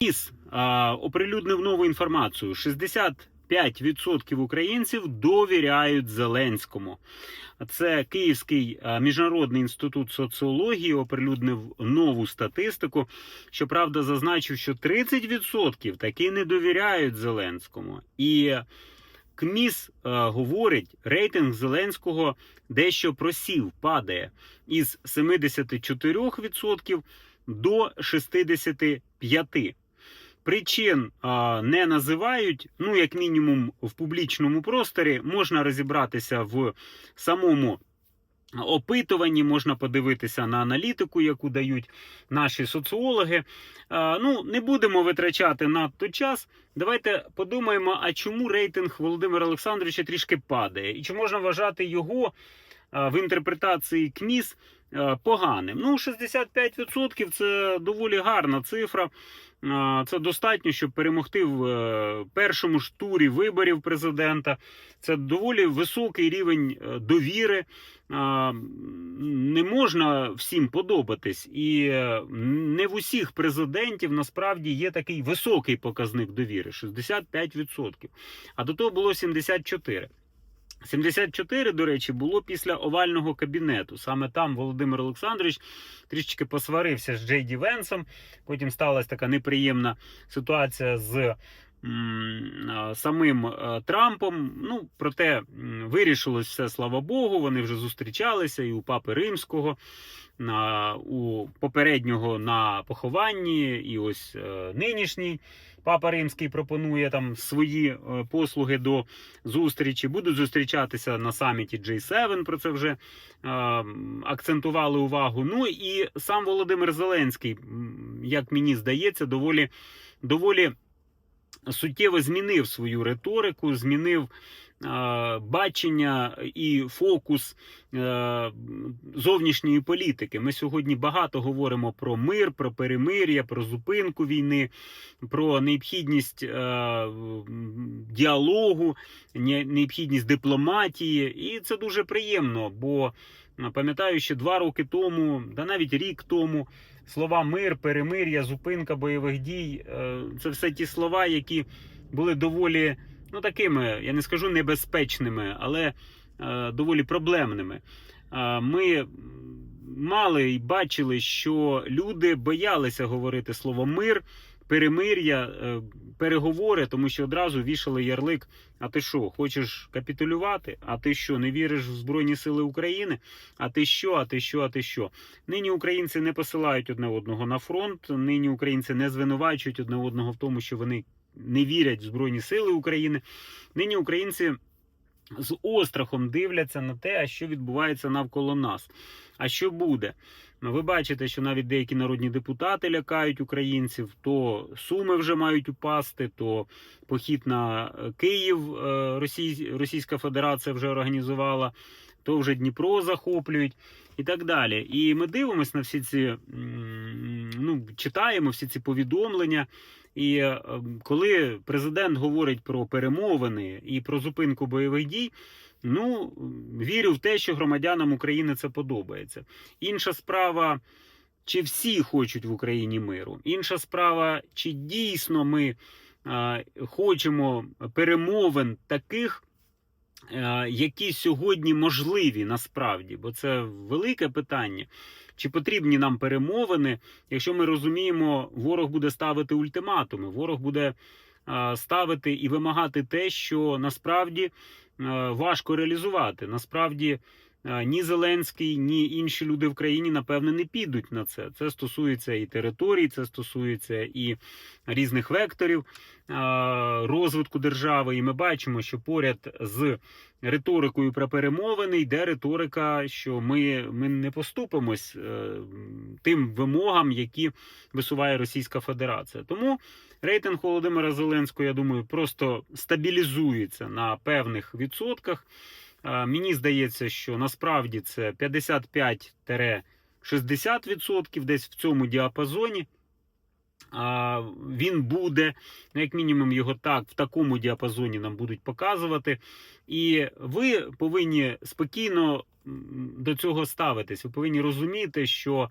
КІС а, оприлюднив нову інформацію. 65% українців довіряють Зеленському. Це Київський міжнародний інститут соціології оприлюднив нову статистику. Щоправда, зазначив, що 30% таки не довіряють Зеленському. І КМІС е, говорить, рейтинг Зеленського дещо просів, падає із 74% до 65%. Причин а, не називають, ну, як мінімум, в публічному просторі можна розібратися в самому опитуванні, можна подивитися на аналітику, яку дають наші соціологи. А, ну, не будемо витрачати надто час. Давайте подумаємо, а чому рейтинг Володимира Олександровича трішки падає, і чи можна вважати його а, в інтерпретації КМІС поганим. Ну, 65% це доволі гарна цифра. Це достатньо, щоб перемогти в е, першому ж турі виборів президента. Це доволі високий рівень е, довіри. Не можна всім подобатись, і е, не в усіх президентів насправді є такий високий показник довіри 65%. А до того було 74%. 74, до речі, було після овального кабінету. Саме там Володимир Олександрович трішечки посварився з Джей Ді Венсом. Потім сталася така неприємна ситуація з самим Трампом. Ну, проте вирішилось все, слава Богу. Вони вже зустрічалися і у Папи Римського. На, у попереднього на похованні, і ось е, нинішній Папа Римський пропонує там свої е, послуги до зустрічі. Будуть зустрічатися на саміті J7, Про це вже акцентували увагу. Ну і сам Володимир Зеленський, як мені здається, доволі доволі суттєво змінив свою риторику, змінив е, бачення і фокус е, зовнішньої політики. Ми сьогодні багато говоримо про мир, про перемир'я, про зупинку війни, про необхідність е, діалогу, необхідність дипломатії. І це дуже приємно, бо пам'ятаю, що два роки тому, да навіть рік тому. Слова мир, перемир'я, зупинка бойових дій е, це все ті слова, які були доволі, ну такими, я не скажу небезпечними, але е, доволі проблемними. Е, Ми мали і бачили, що люди боялися говорити слово мир, перемир'я, е, переговори, тому що одразу вішали ярлик. А ти що, хочеш капітулювати? А ти що, не віриш в Збройні Сили України? А ти що, а ти що, а ти що? Нині українці не посилають одне одного на фронт. Нині українці не звинувачують одне одного в тому, що вони не вірять в Збройні Сили України. Нині українці з острахом дивляться на те, а що відбувається навколо нас. А що буде? Ну, Ви бачите, що навіть деякі народні депутати лякають українців, то суми вже мають упасти, то похід на е, Київ е, Російська Федерація вже організувала, то вже Дніпро захоплюють і так далі. І ми дивимося на всі ці, ну, читаємо всі ці повідомлення. І е, коли президент говорить про перемовини і про зупинку бойових дій, ну вірю в те, що громадянам України це подобається. Інша справа, чи всі хочуть в Україні миру. Інша справа, чи дійсно ми е, хочемо перемовин таких. Е, Які сьогодні можливі насправді, бо це велике питання. Чи потрібні нам перемовини, якщо ми розуміємо, ворог буде ставити ультиматуми, ворог буде е, ставити і вимагати те, що насправді е, важко реалізувати. Насправді ні Зеленський, ні інші люди в країні, напевне, не підуть на це. Це стосується і територій, це стосується і різних векторів розвитку держави. І ми бачимо, що поряд з риторикою про перемовини йде риторика, що ми, ми не поступимось е, тим вимогам, які висуває Російська Федерація. Тому рейтинг Володимира Зеленського, я думаю, просто стабілізується на певних відсотках. Мені здається, що насправді це 55-60%, десь в цьому діапазоні. Він буде, ну, як мінімум, його так в такому діапазоні нам будуть показувати. І ви повинні спокійно до цього ставитись. Ви повинні розуміти, що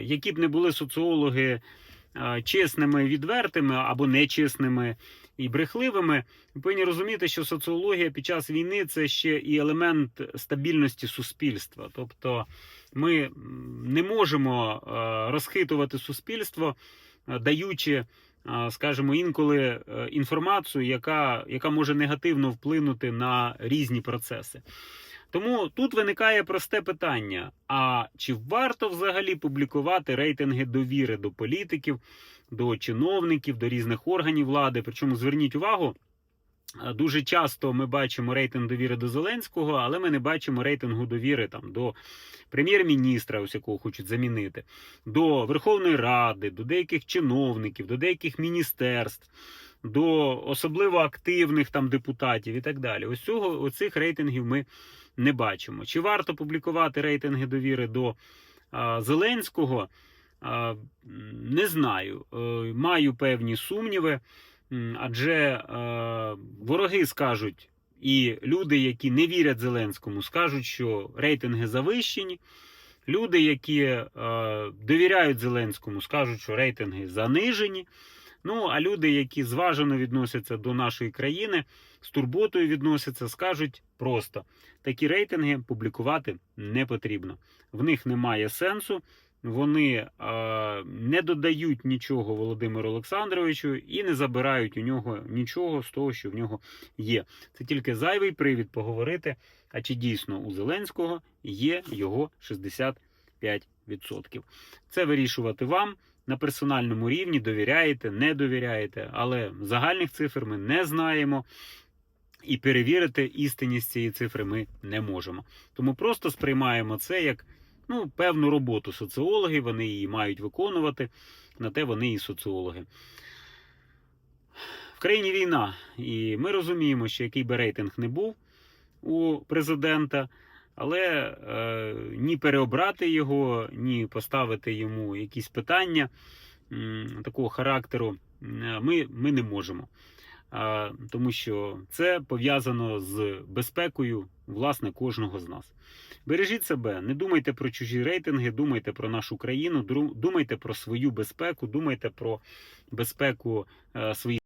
які б не були соціологи чесними, відвертими або нечесними і брехливими. Ви повинні розуміти, що соціологія під час війни це ще і елемент стабільності суспільства. Тобто ми не можемо е, розхитувати суспільство, е, даючи, е, скажімо, інколи е, інформацію, яка, яка може негативно вплинути на різні процеси. Тому тут виникає просте питання: а чи варто взагалі публікувати рейтинги довіри до політиків, до чиновників, до різних органів влади? Причому зверніть увагу. е, Дуже часто ми бачимо рейтинг довіри до Зеленського, але ми не бачимо рейтингу довіри там до прем'єр-міністра, ось якого хочуть замінити, до Верховної Ради, до деяких чиновників, до деяких міністерств, до особливо активних там депутатів і так далі. Ось цього оцих рейтингів ми не бачимо. Чи варто публікувати рейтинги довіри до а, Зеленського? А, не знаю. Е, Маю певні сумніви, адже е, вороги скажуть, і люди, які не вірять Зеленському, скажуть, що рейтинги завищені. Люди, які е, довіряють Зеленському, скажуть, що рейтинги занижені. Ну, а люди, які зважено відносяться до нашої країни, з турботою відносяться, скажуть просто: такі рейтинги публікувати не потрібно. В них немає сенсу. Вони е, не додають нічого Володимиру Олександровичу і не забирають у нього нічого з того, що в нього є. Це тільки зайвий привід поговорити. А чи дійсно у Зеленського є його 65%. Це вирішувати вам на персональному рівні, довіряєте, не довіряєте, але загальних цифр ми не знаємо. І перевірити істинність цієї цифри ми не можемо. Тому просто сприймаємо це як ну, певну роботу соціологів, вони її мають виконувати, на те вони і соціологи. В країні війна, і ми розуміємо, що який би рейтинг не був у президента, але е, ні переобрати його, ні поставити йому якісь питання м, такого характеру ми, ми не можемо. А, тому що це пов'язано з безпекою власне кожного з нас. Бережіть себе, не думайте про чужі рейтинги, думайте про нашу країну, думайте про свою безпеку, думайте про безпеку е, своїх.